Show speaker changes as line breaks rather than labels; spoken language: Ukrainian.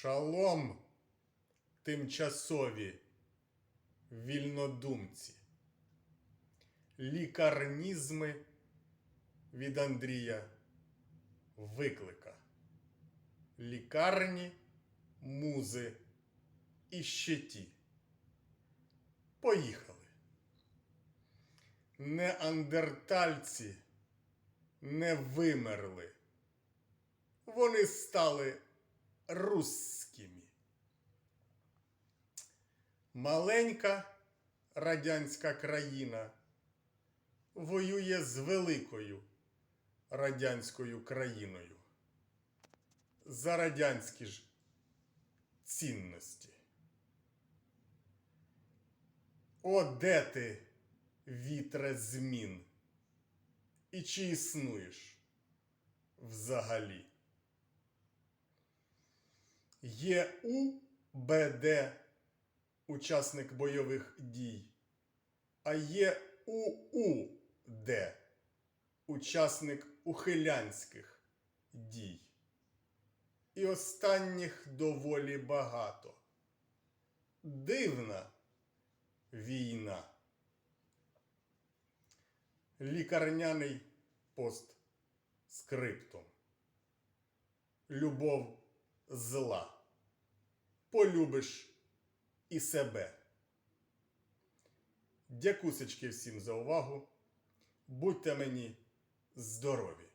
Шалом, тимчасові вільнодумці. Лікарнізми від Андрія Виклика. Лікарні, музи і щиті. Поїхали. Неандертальці не вимерли. Вони стали русскими. Маленька радянська країна воює з великою радянською країною. За радянські ж цінності. О, де ти, вітре змін? І чи існуєш взагалі? Є УБД учасник бойових дій, а є УУД учасник ухилянських дій. І останніх доволі багато. Дивна війна. Лікарняний пост скриптум. Любов зла. Полюбиш і себе. Дякусечки всім за увагу. Будьте мені здорові!